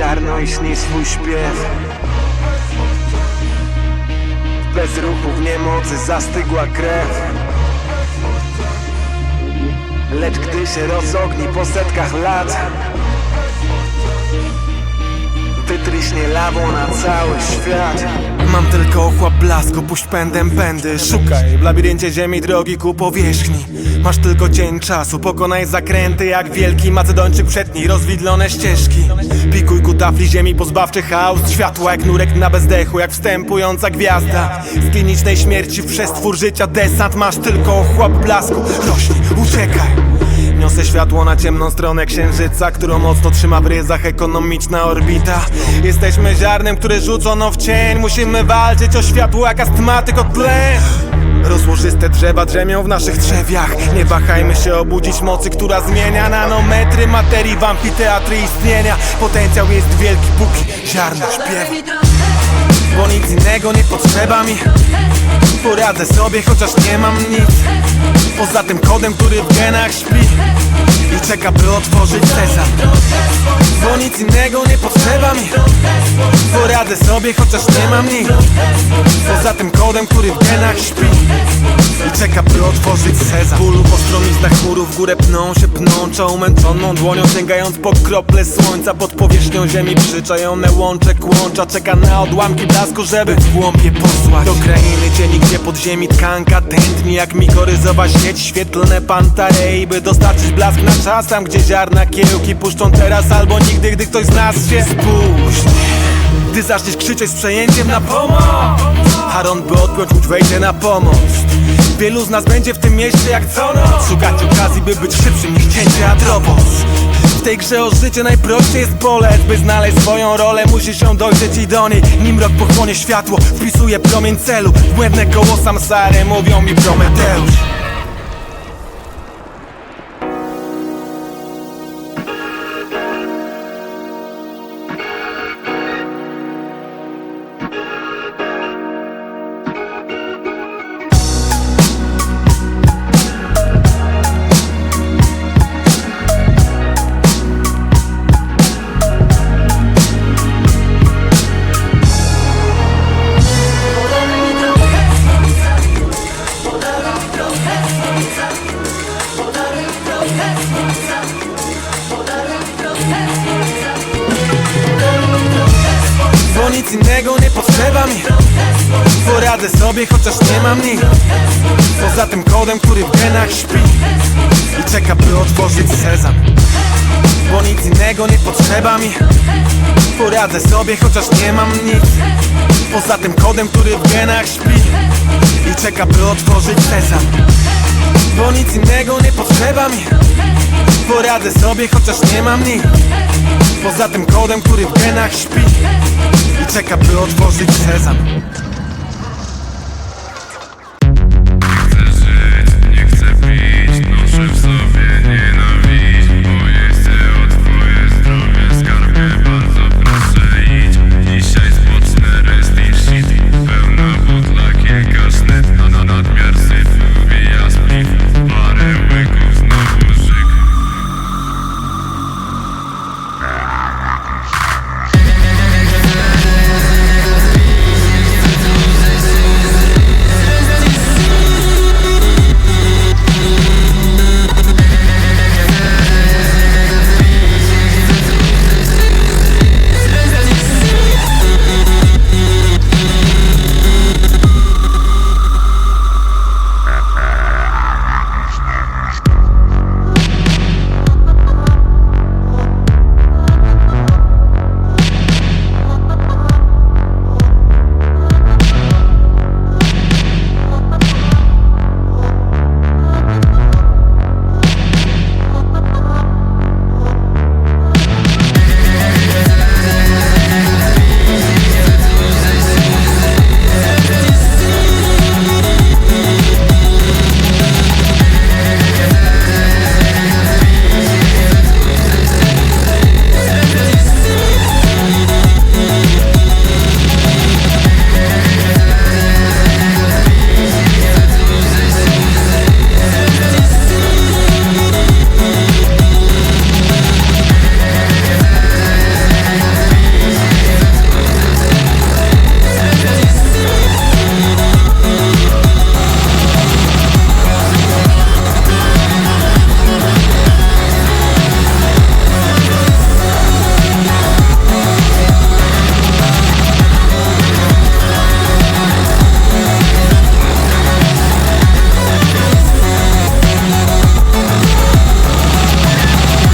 ziarno i śni swój śpiew. Bez ruchu w niemocy zastygła krew. Lecz gdy się rozogni po setkach lat Wytryśnie lawą na cały świat. Mam tylko ochłap blasku, puść pędem pędy. Szukaj w labiryncie ziemi drogi ku powierzchni. Masz tylko cień czasu, pokonaj zakręty Jak wielki macedończyk przedni, rozwidlone ścieżki. Pikuj ku tafli ziemi, pozbawczy chaos Światła jak nurek na bezdechu, jak wstępująca gwiazda. Z klinicznej śmierci przestwór życia desant Masz tylko ochłap blasku, rośnij, uciekaj Niosę światło na ciemną stronę księżyca Którą mocno trzyma w ryzach ekonomiczna orbita. Jesteśmy ziarnem, które rzucono w cień. Musimy walczyć o światło jak astmatyk o tlen Rozłożyste drzewa drzemią w naszych drzewiach. Nie wahajmy się obudzić mocy, która zmienia Nanometry materii. W amfiteatry istnienia. Potencjał jest wielki, póki ziarno śpiewa Bo nic innego nie potrzeba mi. Poradzę sobie, chociaż nie mam nic. Poza tym kodem, który w genach śpi. I czeka, by otworzyć sezam Bo nic innego nie potrzeba mi. Poradzę sobie, chociaż nie mam nic. Poza tym kodem, który w genach śpi czeka, by otworzyć sezam. Bólu po stromiznach chmurów w górę pną się pnącza Umęczoną dłonią sięgając po krople słońca Pod powierzchnią ziemi. Przyczajone łącze kłącza Czeka na odłamki blasku, żeby w głąb je posłać. Do krainy cieni, gdzie pod ziemi tkanka tętni Jak mikoryzowa sieć, świetlne pantarei By dostarczyć blask na czas. Tam, gdzie ziarna kiełki Puszczą teraz albo nigdy, gdy ktoś z nas się spóźni Gdy zaczniesz krzyczeć z przejęciem na pomoc Haron by odpiąć łódź wejdzie na pomoc Wielu z nas będzie w tym mieście jak co noc. Szukać okazji, by być szybszym niż cięcie Adrobos W tej grze o życie najprościej jest boleć By znaleźć swoją rolę. Musi się dojrzeć i do niej. Nim rok pochłonie światło, wpisuje promień celu. Błędne koło samsary mówią mi Prometeusz nic innego nie potrzeba mi. Poradzę sobie, chociaż nie mam nic. Poza tym kodem, który w genach śpi. I czeka, by otworzyć sezam. Bo nic innego nie potrzeba mi. Poradzę sobie, chociaż nie mam nic. Poza tym kodem, który w genach śpi. I czeka, by otworzyć sezam. Bo nic innego nie potrzeba mi. Poradzę sobie, chociaż nie mam nic. Poza tym kodem, który w genach śpi I czeka, by otworzyć sezam